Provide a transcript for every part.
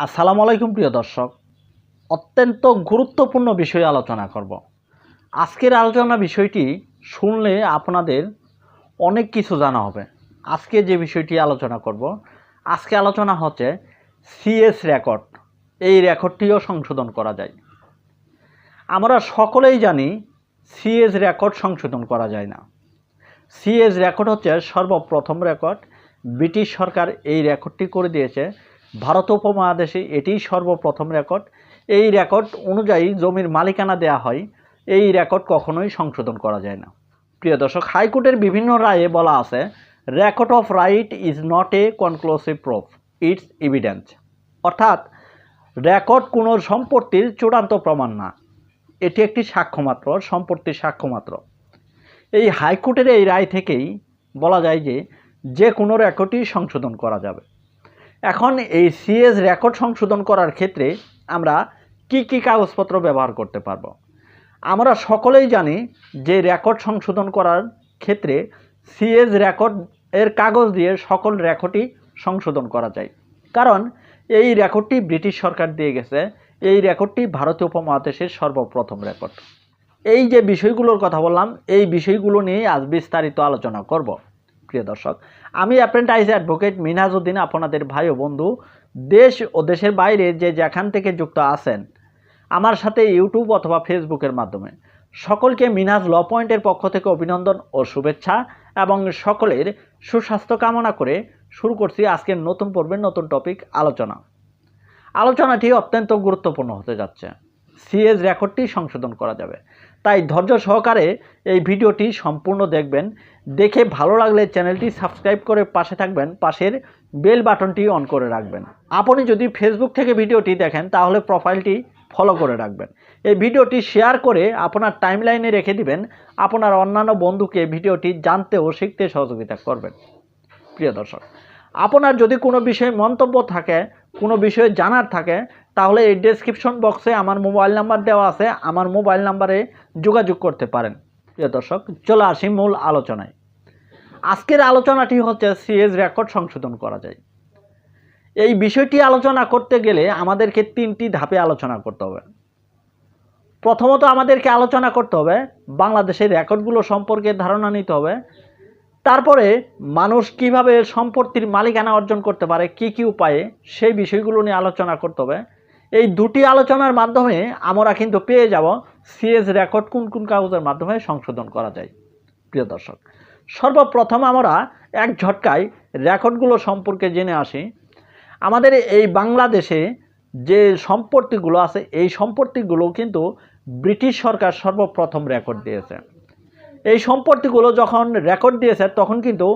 আসসালামু আলাইকুম প্রিয় দর্শক। অত্যন্ত গুরুত্বপূর্ণ বিষয়ে আলোচনা করব। আজকের আলোচনা বিষয়টি শুনলে আপনাদের অনেক কিছু জানা হবে। আজকে যে বিষয়টি আলোচনা করব, আজকে আলোচনা হচ্ছে সিএস রেকর্ড। এই রেকর্ডটিও সংশোধন করা যায়। আমরা সকলেই জানি সিএস রেকর্ড সংশোধন করা যায় না। সিএস রেকর্ড হচ্ছে সর্বপ্রথম রেকর্ড। ব্রিটিশ সরকার এই রেকর্ডটি করে দিয়েছে ভারত উপমহাদেশে এটিই সর্বপ্রথম রেকর্ড এই রেকর্ড অনুযায়ী জমির মালিকানা দেয়া হয়। এই রেকর্ড কখনোই সংশোধন করা যায় না। প্রিয় দর্শক, হাইকোর্টের বিভিন্ন রায়ে বলা আছে record of right is not a conclusive proof it's evidence অর্থাৎ রেকর্ড কোনো সম্পত্তির চূড়ান্ত প্রমাণ না। এটি একটি সাক্ষ্যমাত্র, সম্পত্তির সাক্ষ্যমাত্র। এই হাইকোর্টের এই রায় থেকেই বলা যায় যে যে কোনো রেকর্ডই সংশোধন করা যাবে। এখন এই সিএস রেকর্ড সংশোধন করার ক্ষেত্রে আমরা কি কি কাগজপত্র ব্যবহার করতে পারব? আমরা সকলেই জানি যে রেকর্ড সংশোধন করার ক্ষেত্রে সিএস রেকর্ড এর কাগজ দিয়ে সকল রেকর্ডই সংশোধন করা যায়। কারণ এই রেকর্ডটি ব্রিটিশ সরকার দিয়ে গেছে, এই রেকর্ডটি ভারতীয় উপমহাদেশের সর্বপ্রথম রেকর্ড এই যে বিষয়গুলোর কথা বললাম, এই বিষয়গুলো নিয়ে আজ বিস্তারিত আলোচনা করব। প্রিয় দর্শক, আমি অ্যাপ্রেন্টাইজ অ্যাডভোকেট মিনহাজউদ্দিন আপনাদের ভাই ও বন্ধু। দেশ ও দেশের বাইরে যে যেখান থেকে যুক্ত আছেন, আমার সাথে ইউটিউব অথবা ফেসবুকের মাধ্যমে। সকলকে মিনহাজ ল পয়েন্টের পক্ষ থেকে অভিনন্দন ও শুভেচ্ছা এবং সকলের সুস্বাস্থ্য কামনা করে শুরু করছি আজকের নতুন পর্বের নতুন টপিক আলোচনা। আলোচনাটি অত্যন্ত গুরুত্বপূর্ণ হতে যাচ্ছে। সিএস রেকর্ডটি সংশোধন করা যাবে। তাই ধৈর্য সহকারে এই ভিডিওটি সম্পূর্ণ দেখবেন। দেখে ভালো লাগলে চ্যানেলটি সাবস্ক্রাইব করে পাশে থাকবেন। পাশের বেল বাটনটি অন করে রাখবেন। আপনি যদি ফেসবুক থেকে ভিডিওটি দেখেন, তাহলে প্রোফাইলটি ফলো করে রাখবেন। এই ভিডিওটি শেয়ার করে আপনার টাইমলাইনে রেখে দিবেন। আপনার অন্যান্য বন্ধুকে ভিডিওটি জানতে ও শিখতে সহযোগিতা করবেন। প্রিয় দর্শক, আপনার যদি কোনো বিষয়ে মন্তব্য থাকে, কোনো বিষয়ে জানার থাকে তাহলে এই ডেসক্রিপশন বক্সে আমার মোবাইল নাম্বার দেওয়া আছে, আমার মোবাইল নাম্বারে যোগাযোগ করতে পারেন। প্রিয় দর্শক, চলে আসি মূল আলোচনায়। আজকের আলোচনাটি হচ্ছে সিএস রেকর্ড সংশোধন করা যায়। এই বিষয়টি আলোচনা করতে গেলে আমাদেরকে তিনটি ধাপে আলোচনা করতে হবে। প্রথমত আমাদেরকে আলোচনা করতে হবে, বাংলাদেশের রেকর্ডগুলো সম্পর্কে ধারণা নিতে হবে। তারপরে মানুষ কীভাবে সম্পত্তির মালিকানা অর্জন করতে পারে, কি কি উপায়ে, সেই বিষয়গুলো নিয়ে আলোচনা করতে হবে। এই দুটি আলোচনার মাধ্যমে আমরা কিন্তু পেয়ে যাব সিএস রেকর্ড কোন কোন কাগজের মাধ্যমে সংশোধন করা যায়। প্রিয় দর্শক, সর্বপ্রথম আমরা এক ঝটকায় রেকর্ডগুলো সম্পর্কে জেনে আসি। আমাদের এই বাংলাদেশে যে সম্পত্তিগুলো আছে, এই সম্পত্তিগুলো কিন্তু ব্রিটিশ সরকার সর্বপ্রথম রেকর্ড দিয়েছে। এই সম্পত্তিগুলো যখন রেকর্ড দিয়েছে, তখন কিন্তু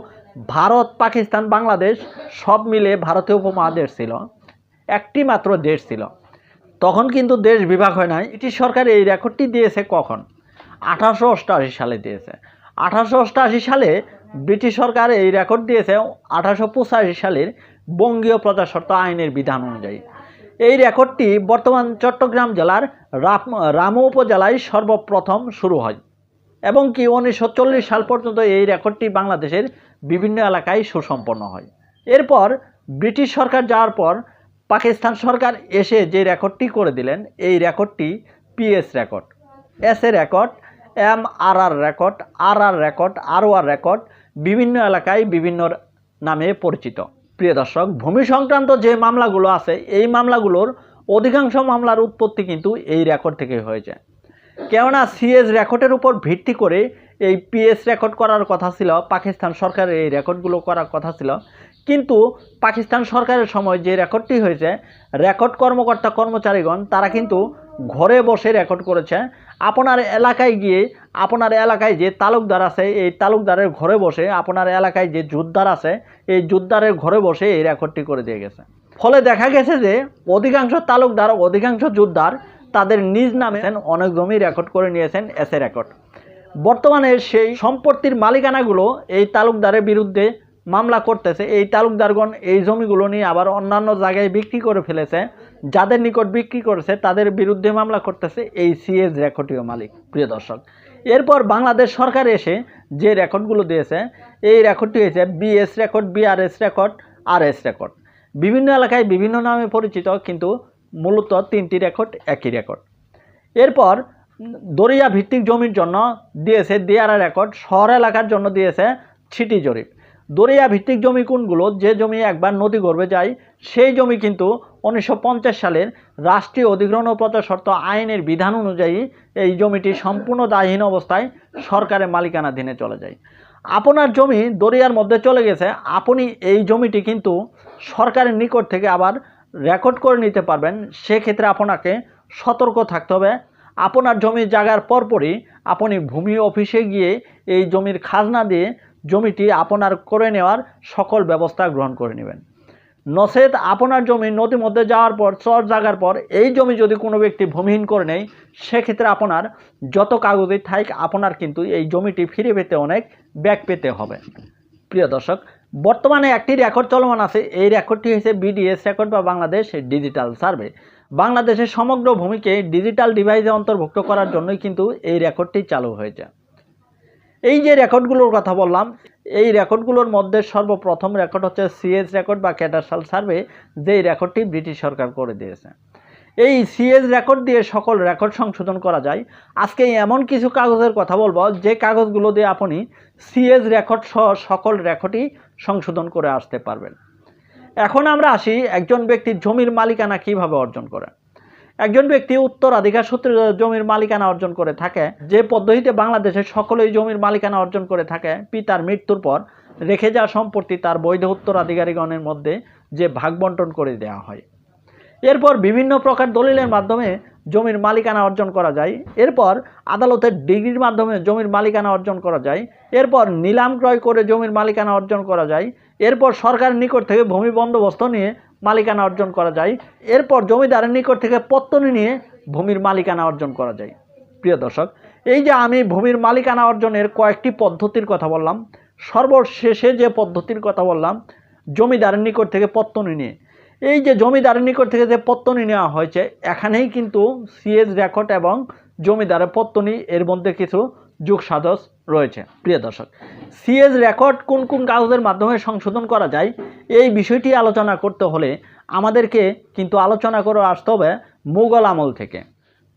ভারত, পাকিস্তান, বাংলাদেশ সব মিলে ভারতীয় উপমহাদেশ ছিল। একটি মাত্র দেশ ছিল। তখন কিন্তু দেশ বিভাগ হয় নাই ব্রিটিশ সরকার এই রেকর্ডটি দিয়েছে কখন? আঠারোশো অষ্টআশি সালে দিয়েছে। আঠারোশো অষ্টআশি সালে ব্রিটিশ সরকার এই রেকর্ড দিয়েছে, আঠারোশো পঁচাশি সালের বঙ্গীয় প্রজাস্বত্ব আইনের বিধান অনুযায়ী। এই রেকর্ডটি বর্তমান চট্টগ্রাম জেলার রাম- রামু উপজেলায় সর্বপ্রথম শুরু হয় এবং কি উনিশশো চল্লিশ সাল পর্যন্ত এই রেকর্ডটি বাংলাদেশের বিভিন্ন এলাকায় সুসম্পন্ন হয়। এরপর ব্রিটিশ সরকার যাওয়ার পর পাকিস্তান সরকার এসে যে রেকর্ডটি করে দিলেন, এই রেকর্ডটি PS record S A record M R R record R R record R R record বিভিন্ন এলাকায় বিভিন্ন নামে পরিচিত। প্রিয় দর্শক, ভূমি সংক্রান্ত যে মামলাগুলো আছে, এই মামলাগুলোর অধিকাংশ মামলার উৎপত্তি কিন্তু এই রেকর্ড থেকে হয়েছে। কেননা সিএস রেকর্ডের উপর ভিত্তি করে এই পিএস রেকর্ড করার কথা ছিল, পাকিস্তান সরকারের এই রেকর্ডগুলো করার কথা ছিল কিন্তু পাকিস্তান সরকারের সময় যে রেকর্ডটি হয়েছে, রেকর্ড কর্মকর্তা কর্মচারীগণ, তারা কিন্তু ঘরে বসে রেকর্ড করেছে। আপনার এলাকায় গিয়ে, আপনার এলাকায় যে তালুকদার আছে, এই তালুকদারের ঘরে বসে, আপনার এলাকায় যে যোদ্ধার আছে, এই জুদ্দারের ঘরে বসে এই রেকর্ডটি করে দিয়ে গেছে। ফলে দেখা গেছে যে, অধিকাংশ তালুকদার, অধিকাংশ যোদ্ধার তাদের নিজ নামে অনেক জমি রেকর্ড করে নিয়েছেন এসে রেকর্ড। বর্তমানে সেই সম্পত্তির মালিকানাগুলো এই তালুকদারের বিরুদ্ধে মামলা করতেছে, এই তালুকদারগণ এই জমিগুলো নিয়ে আবার অন্যান্য জায়গায় বিক্রি করে ফেলেছে। যাদের নিকট বিক্রি করেছে, তাদের বিরুদ্ধে মামলা করতেছে এই সিএস রেকর্ডীয় মালিক, প্রিয় দর্শক। এরপর বাংলাদেশ সরকার এসে যে রেকর্ডগুলো দিয়েছে, এই রেকর্ডটি হয়েছে BS record, BRS record R S record. বিভিন্ন এলাকায় বিভিন্ন নামে পরিচিত, কিন্তু মূলত তিনটি রেকর্ড একই রেকর্ড। এরপর দরিয়া ভিত্তিক জমির জন্য দিয়েছে দেয়ারা রেকর্ড, শহর এলাকার জন্য দিয়েছে ছিটি জরিপ। দরিয়া ভিত্তিক জমি কোনগুলো? যে জমি একবার নদী গর্ভে যায় সেই জমি কিন্তু উনিশশো পঞ্চাশ সালের রাষ্ট্রীয় অধিগ্রহণ ও শর্ত আইনের বিধান অনুযায়ী এই জমিটি সম্পূর্ণ দায়হীন অবস্থায় সরকারের মালিকানাধীনে চলে যায়। আপনার জমি দরিয়ার মধ্যে চলে গেছে, আপনি এই জমিটি কিন্তু সরকারের নিকট থেকে আবার রেকর্ড করে নিতে পারবেন। সেক্ষেত্রে আপনাকে সতর্ক থাকতে হবে। আপনার জমি জায়গার পরপরই আপনি ভূমি অফিসে গিয়ে এই জমির খাজনা দিয়ে জমিটি আপনার করে নেওয়ার সকল ব্যবস্থা গ্রহণ করে নেবেন। নচেত আপনার জমি নদীর মধ্যে যাওয়ার পর, চর জাগার পর, এই জমি যদি কোনো ব্যক্তি ভূমিহীন করে নেয়, সেক্ষেত্রে আপনার যত কাগজই থাক আপনার কিন্তু এই জমিটি ফিরে পেতে অনেক ব্যাক পেতে হবে। প্রিয় দর্শক, বর্তমানে একটি রেকর্ড চলমান আছে। এই রেকর্ডটি হচ্ছে বিডিএস রেকর্ড বা বাংলাদেশ ডিজিটাল সার্ভে বাংলাদেশের সমগ্র ভূমিকে ডিজিটাল ডিভাইসে অন্তর্ভুক্ত করার জন্যই কিন্তু এই রেকর্ডটি চালু হয়েছে। এই যে রেকর্ডগুলোর কথা বললাম, এই রেকর্ডগুলোর মধ্যে সর্বপ্রথম রেকর্ড হচ্ছে সিএস রেকর্ড বা ক্যাটারসাল সার্ভে যেই রেকর্ডটি ব্রিটিশ সরকার করে দিয়েছে। এই সিএস রেকর্ড দিয়ে সকল রেকর্ড সংশোধন করা যায়। আজকে এমন কিছু কাগজের কথা বলব, যে কাগজগুলো দিয়ে আপনি সিএস রেকর্ড সহ সকল রেকর্ডই সংশোধন করে আসতে পারবেন। এখন আমরা আসি একজন ব্যক্তির জমির মালিকানা কীভাবে অর্জন করে। একজন ব্যক্তি উত্তরাধিকার সূত্রে জমির মালিকানা অর্জন করে থাকে, যে পদ্ধতিতে বাংলাদেশে সকলেই জমির মালিকানা অর্জন করে থাকে, পিতার মৃত্যুর পর রেখে যাওয়া সম্পত্তি তার বৈধ উত্তরাধিকারীগণের মধ্যে যে ভাগ বন্টন করে দেওয়া হয়। এরপর বিভিন্ন প্রকার দলিলের মাধ্যমে জমির মালিকানা অর্জন করা যায়। এরপর আদালতের ডিগ্রির মাধ্যমে জমির মালিকানা অর্জন করা যায়। এরপর নিলাম ক্রয় করে জমির মালিকানা অর্জন করা যায়। এরপর সরকারের নিকট থেকে ভূমি বন্দোবস্ত নিয়ে মালিকানা অর্জন করা যায়। এরপর জমিদারের নিকট থেকে পত্তনি নিয়ে ভূমির মালিকানা অর্জন করা যায়। প্রিয় দর্শক, এই যে আমি ভূমির মালিকানা অর্জনের কয়েকটি পদ্ধতির কথা বললাম, সর্বশেষে যে পদ্ধতির কথা বললাম, জমিদারের নিকট থেকে পত্তনি নিয়ে। এই যে জমিদারের নিকট থেকে যে পত্তনি নেওয়া হয়েছে, এখানেই কিন্তু সিএস রেকর্ড এবং জমিদারের পত্তনি, এর মধ্যে কিছু যুগ সাদস রয়েছে। প্রিয় দর্শক সিএস রেকর্ড কোন কোন কাগজের মাধ্যমে সংশোধন করা যায়, এই বিষয়টি আলোচনা করতে হলে আমাদেরকে কিন্তু আলোচনা করে আসতে হবে মুঘল আমল থেকে।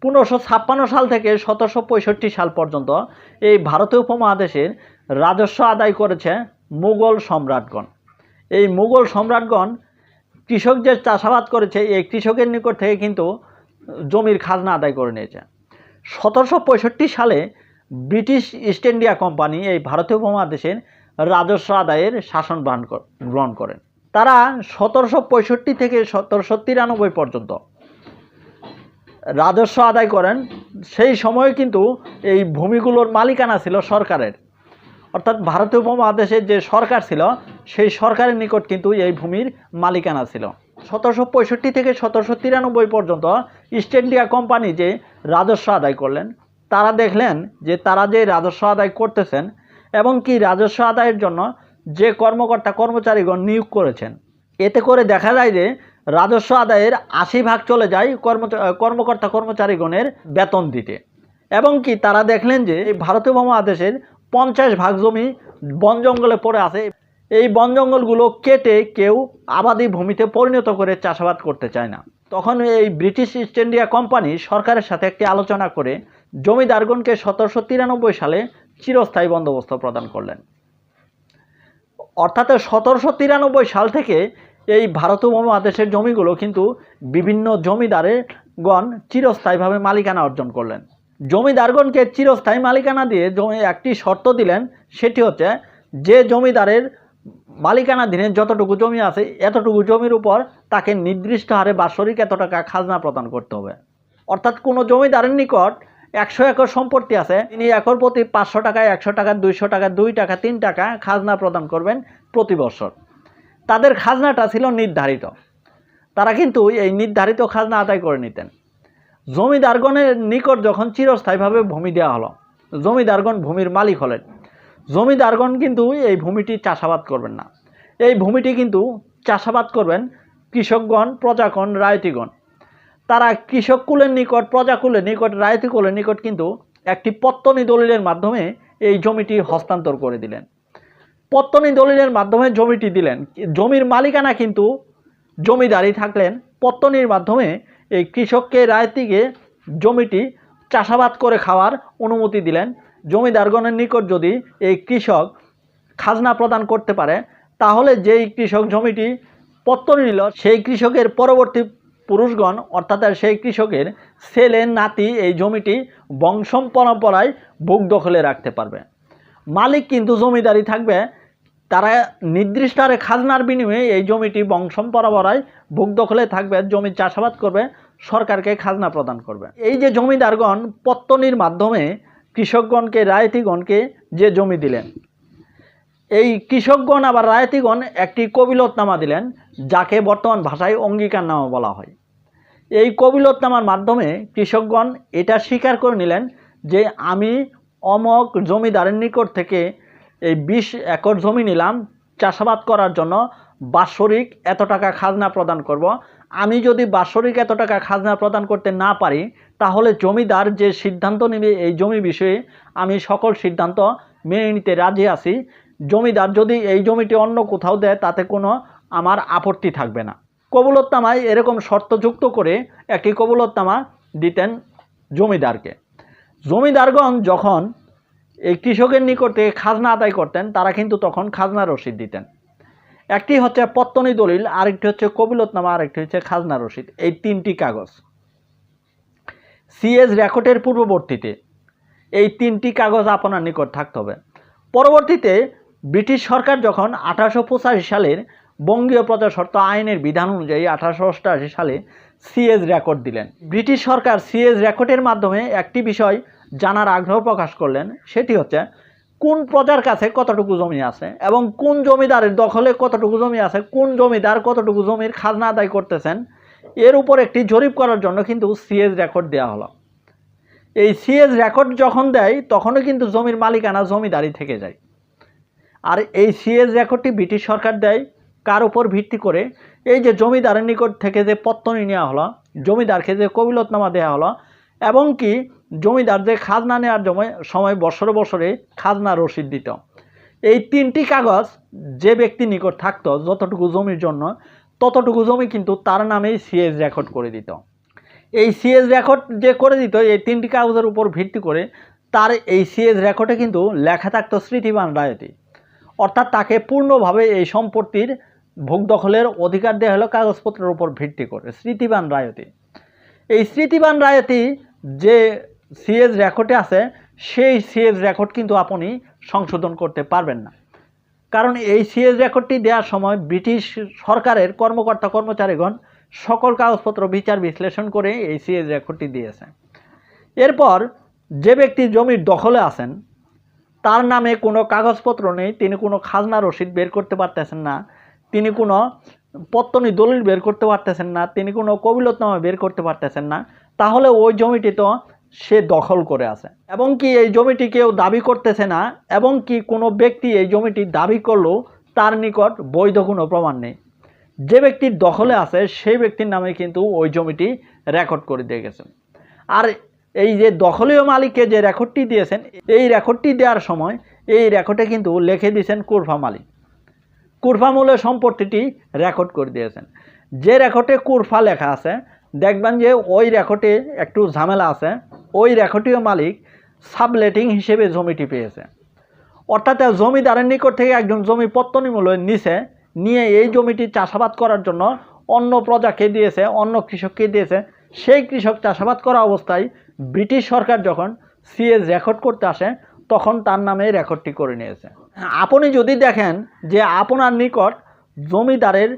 পনেরোশো ছাপ্পান্ন সাল থেকে সতেরোশো পঁয়ষট্টি সাল পর্যন্ত এই ভারতীয় উপমহাদেশের রাজস্ব আদায় করেছে মুঘল সম্রাটগণ। এই মুঘল সম্রাটগণ কৃষক যে চাষাবাদ করেছে, এই কৃষকের নিকট থেকে কিন্তু জমির খাজনা আদায় করে নিয়েছে। সতেরোশো পঁয়ষট্টি সালে ব্রিটিশ ইস্ট ইন্ডিয়া কোম্পানি এই ভারতীয় উপমহাদেশের রাজস্ব আদায়ের শাসন গ্রহণ কর- গ্রহণ করেন। তারা সতেরোশো পঁয়ষট্টি থেকে সতেরোশো তিরানব্বই পর্যন্ত রাজস্ব আদায় করেন। সেই সময় কিন্তু এই ভূমিগুলোর মালিকানা ছিল সরকারের। অর্থাৎ ভারতীয় উপমহাদেশের যে সরকার ছিল, সেই সরকারের নিকট কিন্তু এই ভূমির মালিকানা ছিল। সতেরোশো পঁয়ষট্টি থেকে সতেরোশো তিরানব্বই পর্যন্ত ইস্ট ইন্ডিয়া কোম্পানি যে রাজস্ব আদায় করলেন তারা দেখলেন যে তারা যে রাজস্ব আদায় করতেছেন এবং কি রাজস্ব আদায়ের জন্য যে কর্মকর্তা কর্মচারীগণ নিয়োগ করেছেন। এতে করে দেখা যায় যে রাজস্ব আদায়ের আশি ভাগ চলে যায় কর্ম কর্মকর্তা কর্মচারীগণের বেতন দিতে। এবং কি তারা দেখলেন যে এই ভারতীয় মহাদেশের পঞ্চাশ ভাগ জমি বন জঙ্গলে পড়ে আছে। এই বন জঙ্গলগুলো কেটে কেউ আবাদি ভূমিতে পরিণত করে চাষাবাদ করতে চায় না। তখন এই ব্রিটিশ ইস্ট ইন্ডিয়া কোম্পানি সরকারের সাথে একটি আলোচনা করে জমিদারগণকে সতেরোশো তিরানব্বই সালে চিরস্থায়ী বন্দোবস্ত প্রদান করলেন। অর্থাৎ সতেরোশো তিরানব্বই সাল থেকে এই ভারত উপমহাদেশের জমিগুলো কিন্তু বিভিন্ন জমিদারের গণ চিরস্থায়ীভাবে মালিকানা অর্জন করলেন। জমিদারগণকে চিরস্থায়ী মালিকানা দিয়ে জমি একটি শর্ত দিলেন, সেটি হচ্ছে যে জমিদারের মালিকানাধীনে যতটুকু জমি আছে, এতটুকু জমির উপর তাকে নির্দিষ্ট হারে বাৎসরিক এত টাকা খাজনা প্রদান করতে হবে। অর্থাৎ কোনো জমিদারের নিকট একশো একর সম্পত্তি আছে। তিনি একর প্রতি পাঁচশো টাকা, একশো টাকা, দুইশো টাকা, দুই টাকা, তিন টাকা খাজনা প্রদান করবেন প্রতি বছর। তাদের খাজনাটা ছিল নির্ধারিত। তারা কিন্তু এই নির্ধারিত খাজনা আদায় করে নিতেন। জমিদারগণের নিকট যখন চিরস্থায়ীভাবে ভূমি দেওয়া হলো, জমিদারগণ ভূমির মালিক হলেন। জমিদারগণ কিন্তু এই ভূমিটি চাষাবাদ করবেন না। এই ভূমিটি কিন্তু চাষাবাদ করবেন কৃষকগণ, প্রজাগণ, রায়তিগণ। তারা কৃষক কুলের নিকট প্রজাকুলের নিকট, রায়তি কুলের নিকট কিন্তু একটি পত্তনি দলিলের মাধ্যমে এই জমিটি হস্তান্তর করে দিলেন। পত্তনি দলিলের মাধ্যমে জমিটি দিলেন। জমির মালিকানা কিন্তু জমিদারি থাকলেন। পত্তনির মাধ্যমে এই কৃষককে, রায়তিকে জমিটি চাষাবাদ করে খাওয়ার অনুমতি দিলেন। জমিদারগণের নিকট যদি এই কৃষক খাজনা প্রদান করতে পারে, তাহলে যেই কৃষক জমিটি পত্তনি নিল সেই কৃষকের পরবর্তী পুরুষগণ, অর্থাৎ সেই কৃষকের ছেলে, নাতি এই জমিটি বংশম পরম্পরায় বুক দখলে রাখতে পারবে। মালিক কিন্তু জমিদারি থাকবে। তারা নির্দিষ্ট হারে খাজনার বিনিময়ে এই জমিটি বংশম পরম্পরায় বুক দখলে থাকবে, জমি চাষাবাদ করবে, সরকারকে খাজনা প্রদান করবে। এই যে জমিদারগণ পত্তনির মাধ্যমে কৃষকগণকে, রায়তিগণকে যে জমি দিলেন, এই কৃষকগণ আবার রায়তিগণ একটি কবিলতনামা দিলেন, যাকে বর্তমান ভাষায় অঙ্গীকারনামা বলা হয়। এই কবিলতনামার মাধ্যমে কৃষকগণ এটা স্বীকার করে নিলেন যে আমি অমক জমিদারের নিকট থেকে এই বিশ একর জমি নিলাম, চাষাবাদ করার জন্য বাৎসরিক এত টাকা খাজনা প্রদান করব। আমি যদি বাৎসরিক এত টাকা খাজনা প্রদান করতে না পারি, তাহলে জমিদার যে সিদ্ধান্ত নেবে এই জমি বিষয়ে আমি সকল সিদ্ধান্ত মেনে নিতে রাজি আছি। জমিদার যদি এই জমিটি অন্য কোথাও দেয়, তাতে কোনো আমার আপত্তি থাকবে না। কবুলতনামায় এরকম শর্তযুক্ত করে একটি কবুলতনামা দিতেন জমিদারকে। জমিদারগণ যখন এই কৃষকের নিকটে খাজনা আদায় করতেন, তারা কিন্তু তখন খাজনা রসিদ দিতেন। একটি হচ্ছে পত্তনি দলিল, আরেকটি হচ্ছে কবিলতনামা, আরেকটি হচ্ছে খাজনা রসিদ। এই তিনটি কাগজ। সিএস রেকর্ডের পূর্ববর্তীতে এই তিনটি কাগজ আপনার নিকট থাকতে হবে। পরবর্তীতে ব্রিটিশ সরকার যখন আঠারোশো পঁচাশি সালের বঙ্গীয় প্রজাস্বত্ব আইনের বিধান অনুযায়ী আঠারোশো অষ্টআশি সালে সিএস রেকর্ড দিলেন। ব্রিটিশ সরকার সিএস রেকর্ডের মাধ্যমে একটি বিষয় জানার আগ্রহ প্রকাশ করলেন, সেটি হচ্ছে কোন প্রজার কাছে কতটুকু জমি আছে এবং কোন জমিদারের দখলে কতটুকু জমি আছে, কোন জমিদার কতটুকু জমির খাজনা আদায় করতেছেন, এর উপর একটি জরিপ করার জন্য কিন্তু সিএস রেকর্ড দেওয়া হলো। এই সিএস রেকর্ড যখন দেয়, তখনও কিন্তু জমির মালিকানা জমিদারি থেকে যায়। আর এই সিএস রেকর্ডটি ব্রিটিশ সরকার দেয় কার উপর ভিত্তি করে? এই যে জমিদারের নিকট থেকে যে পত্তনি নেওয়া হলো, জমিদারকে যে কবিলতনামা দেওয়া হলো, এবং কি জমিদার যে খাজনা নেওয়ার সময় সময় বছরে বছরে খাজনা রসিদ দিত। এই তিনটি কাগজ যে ব্যক্তি নিকট থাকতো, যতটুকু জমির জন্য, ততটুকু জমি কিন্তু তার নামেই সিএস রেকর্ড করে দিত। এই সিএস রেকর্ড যে করে দিত, এই তিনটি কাগজের উপর ভিত্তি করে তার এই সিএস রেকর্ডে কিন্তু লেখা থাকতো স্মৃতিবান রায়তি। অর্থাৎ তাকে পূর্ণভাবে এই সম্পত্তির ভোগ দখলের অধিকার দেওয়া হলো কাগজপত্রের উপর ভিত্তি করে, স্মৃতিবান রায়তি। এই স্মৃতিবান রায়তি যে সিএস রেকর্ডে আছে, সেই সিএস রেকর্ড কিন্তু আপনি সংশোধন করতে পারবেন না। কারণ এই সিএস রেকর্ডটি দেওয়ার সময় ব্রিটিশ সরকারের কর্মকর্তা কর্মচারীগণ সকল কাগজপত্র বিচার বিশ্লেষণ করে এই সিএস রেকর্ডটি দিয়েছে। এরপর যে ব্যক্তি জমির দখলে আছেন, তার নামে কোনো কাগজপত্র নেই, তিনি কোনো খাজনা রসিদ বের করতে পারতেছেন না তিনি কোনো পত্তনি দলিল বের করতে পারতেছেন না, তিনি কোনো কবিলতনামা বের করতে পারতেছেন না, তাহলে ওই জমিটি তো সে দখল করে আছে। এবং কি এই জমিটি কেউ দাবি করতেছে না, এবং কি কোনো ব্যক্তি এই জমিটি দাবি করলেও তার নিকট বৈধ কোনো প্রমাণ নেই। যে ব্যক্তির দখলে আছে, সেই ব্যক্তির নামে কিন্তু ওই জমিটি রেকর্ড করে দিয়ে গেছেন আর এই যে দখলীয় মালিককে যে রেকর্ডটি দিয়েছেন, এই রেকর্ডটি দেওয়ার সময় এই রেকর্ডে কিন্তু লিখে দিয়েছেন কুরফা মালিক। কুরফা মূল্যের সম্পত্তিটি রেকর্ড করে দিয়েছেন। যে রেকর্ডে কুরফা লেখা আছে, দেখবেন যে ওই রেকর্ডে একটু ঝামেলা আছে, ওই রেকর্ডীয় মালিক সাবলেটিং হিসেবে জমিটি পেয়েছে। অর্থাৎ জমিদারের নিকট থেকে একজন জমি পত্তনি মূল্য নিছে, নিয়ে এই জমিটি চাষাবাদ করার জন্য অন্য প্রজাকে দিয়েছে, অন্য কৃষককে দিয়েছে। সেই কৃষক চাষাবাদ করা অবস্থায় ব্রিটিশ সরকার যখন সিএস রেকর্ড করতে আসে, তখন তার নামে রেকর্ডটি করে নিয়েছে। আপনি যদি দেখেন যে আপনার নিকট জমিদারের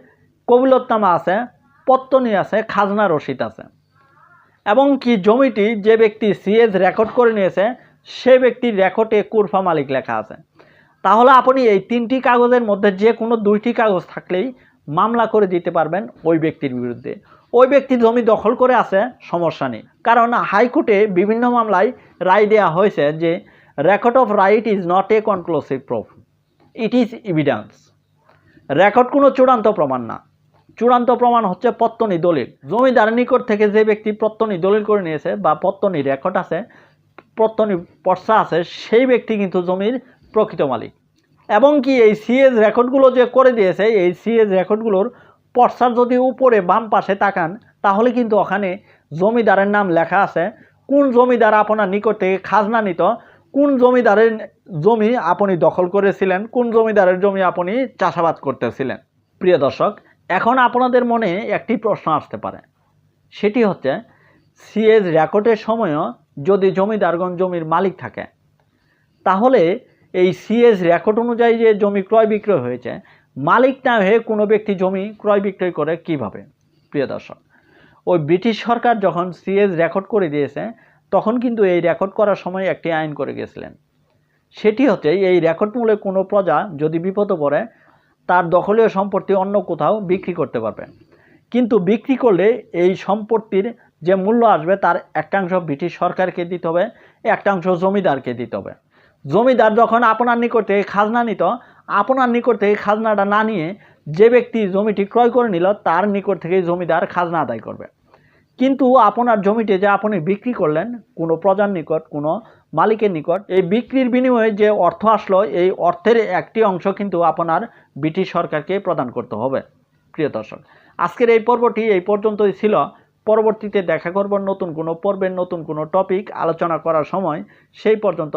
কবিলতনামা আছে, পত্তনি আছে, খাজনা রসিদ আছে, এবং কি জমিটি যে ব্যক্তি সিএস রেকর্ড করে নিয়েছে, সে ব্যক্তির রেকর্ডে কুরফা মালিক লেখা আছে। তাহলে আপনি এই তিনটি কাগজের মধ্যে যে কোনো দুইটি কাগজ থাকলেই মামলা করে দিতে পারবেন ওই ব্যক্তির বিরুদ্ধে। ওই ব্যক্তি জমি দখল করে আছে, সমস্যা নেই। কারণ হাইকোর্টে বিভিন্ন মামলায় রায় দেওয়া হয়েছে যে record of right is not a conclusive proof it is evidence record কোনো চূড়ান্ত প্রমাণ না। চূড়ান্ত প্রমাণ হচ্ছে পত্তনি দলিল। জমিদার নিকট থেকে যে ব্যক্তি পত্তনি দলিল করে নিয়েছে বা পত্তনি রেকর্ড আছে, পত্তনি পর্চা আছে, সেই ব্যক্তি কিন্তু জমির প্রকৃত মালিক। এবং কি এই সিএস রেকর্ডগুলো যে করে দিয়েছে, এই সিএস রেকর্ডগুলোর পর্সার যদি উপরে বাম পাশে তাকান, তাহলে কিন্তু ওখানে জমিদারের নাম লেখা আছে। কোন জমিদার আপনার নিকট থেকে খাজনা নিত কোন জমিদারের জমি আপনি দখল করেছিলেন? কোন জমিদারের জমি আপনি চাষাবাদ করতেছিলেন? প্রিয় দর্শক, এখন আপনাদের মনে একটি প্রশ্ন আসতে পারে। সেটি হচ্ছে সিএজ রেকর্ডের সময়ও যদি জমিদারগণ জমির মালিক থাকে, তাহলে এই সিএস রেকর্ড অনুযায়ী যে জমি ক্রয় বিক্রয় হয়েছে, মালিক না হয়ে কোনো ব্যক্তি জমি ক্রয় বিক্রয় করে কীভাবে? প্রিয় দর্শক, ওই ব্রিটিশ সরকার যখন সিএস রেকর্ড করে দিয়েছে তখন কিন্তু এই রেকর্ড করার সময় একটি আইন করে গেছিলেন। সেটি হচ্ছে এই রেকর্ড মূলে কোনো প্রজা যদি বিপদে পড়ে, তার দখলীয় সম্পত্তি অন্য কোথাও বিক্রি করতে পারবে। কিন্তু বিক্রি করলে এই সম্পত্তির যে মূল্য আসবে, তার একটাংশ ব্রিটিশ সরকারকে দিতে হবে একটাংশ জমিদারকে দিতে হবে। জমিদার যখন আপনার নিকট থেকে খাজনা নিত, আপনার নিকট থেকে খাজনাটা না নিয়ে যে ব্যক্তি জমিটি ক্রয় করে নিল, তার নিকট থেকে জমিদার খাজনা আদায় করবে। কিন্তু আপনার জমিতে যে আপনি বিক্রি করলেন, কোনো প্রজার নিকট, কোনো মালিকের নিকট, এই বিক্রির বিনিময়ে যে অর্থ আসলো, এই অর্থের একটি অংশ কিন্তু আপনার ব্রিটিশ সরকারকে প্রদান করতে হবে, প্রিয় দর্শক। আজকের এই পর্বটি এই পর্যন্তই ছিল। পরবর্তীতে দেখা করব নতুন কোনো পর্বের নতুন কোনো টপিক, আলোচনা করার সময়। সেই পর্যন্ত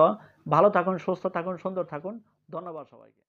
ভালো থাকুন, সুস্থ থাকুন, সুন্দর থাকুন। ধন্যবাদ সবাইকে।